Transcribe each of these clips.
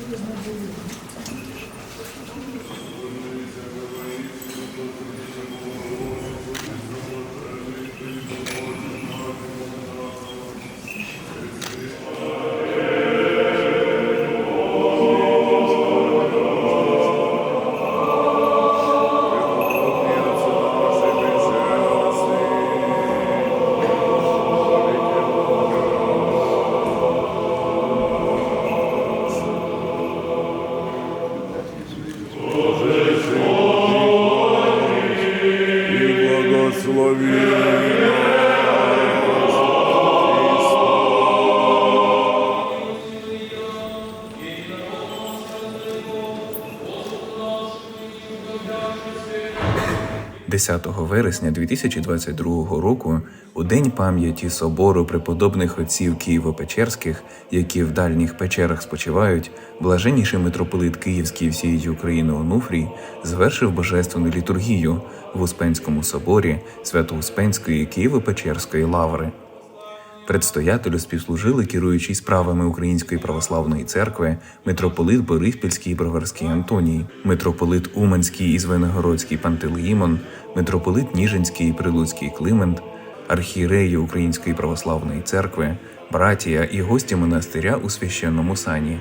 и 10 вересня 2022 року, у день пам'яті собору преподобних отців Києво-Печерських, які в дальніх печерах спочивають, блаженніший митрополит Київський всієї України Онуфрій звершив божественну літургію в Успенському соборі Свято-Успенської Києво-Печерської лаври. Предстоятелю співслужили керуючий справами Української православної церкви митрополит Бориспільський і Броварський Антоній, митрополит Уманський і Звенигородський Пантелеїмон, митрополит Ніжинський і Прилуцький Климент, архієреї Української православної церкви, братія і гості монастиря у священному сані.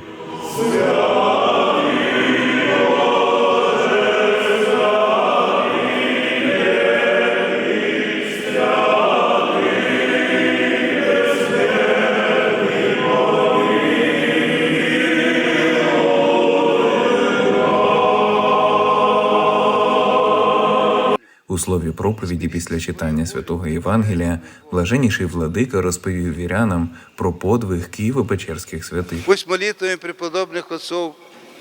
слові проповіді після читання святого Євангелія блаженніший владика розповів вірянам про подвиг Києво-Печерських святих. Пусть молитвами преподобных отцов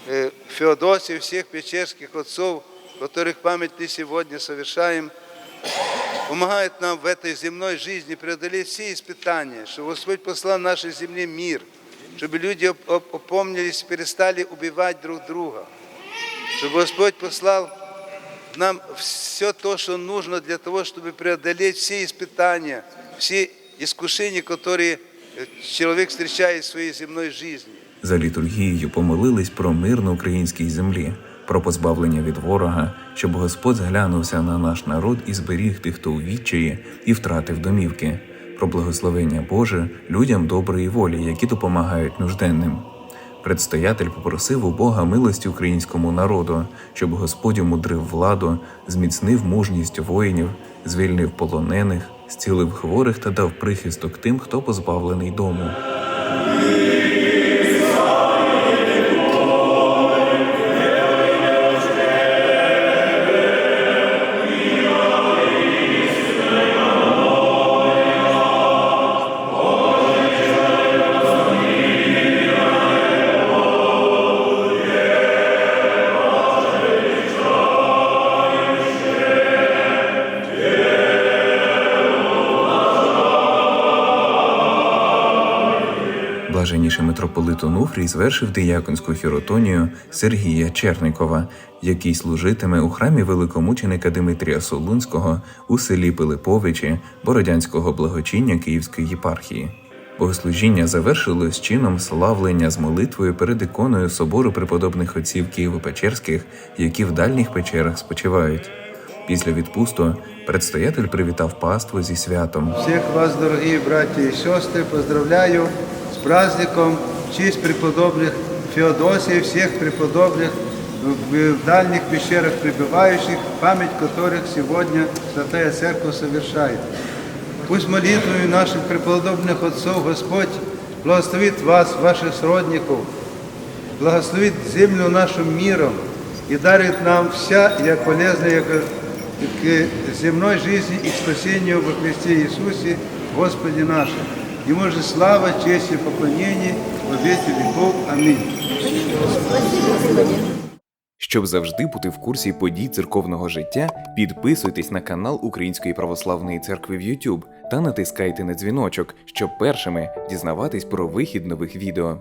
э, Феодосии, всех печерских отцов, которых память мы сегодня совершаем, помогает нам в этой земной жизни преодолеть все испытания, что Господь послал в нашей земле мир, чтобы люди оп- оп- опомнились, перестали убивать друг друга, чтобы Господь послал нам все то, что нужно для того, чтобы преодолеть все испытания, все искушения, которые э, человек встречает в своей земной жизни. За літургією помолились про мир на українській землі, про позбавлення від ворога, щоб Господь зглянувся на наш народ і зберіг тих, хто у відчаї і втратив домівки, про благословення Боже людям доброї волі, які допомагають нужденним. Предстоятель попросив у Бога милості українському народу, щоб Господь умудрив владу, зміцнив мужність воїнів, звільнив полонених, зцілив хворих та дав прихисток тим, хто позбавлений дому. Блаженніший митрополит Онуфрій звершив дияконську хіротонію Сергія Черникова, який служитиме у храмі великомученика Димитрія Солунського у селі Пилиповичі Бородянського благочиння Київської єпархії. Богослужіння завершилось чином славлення з молитвою перед іконою собору преподобних отців Києво-Печерських, які в дальніх печерах спочивають. Після відпусту предстоятель привітав паству зі святом. Всех вас, дорогие братья и сестры, поздравляю с праздником в честь преподобных Феодосии, всех преподобных в в дальних пещерах пребывающих, память которых сегодня Святая Церковь совершает. Пусть молитвами наших преподобных отцов Господь благословит вас, ваших сродников, благословит землю нашу миром и дарит нам вся як полезная к, к земной жизни и к спасению во Христе Иисусе, Господе нашем. Ему же слава, честь и поклонение во веки веков. Аминь. Щоб завжди бути в курсі подій церковного життя, підписуйтесь на канал Української православної церкви в YouTube та натискайте на дзвіночок, щоб першими дізнаватись про вихід нових відео.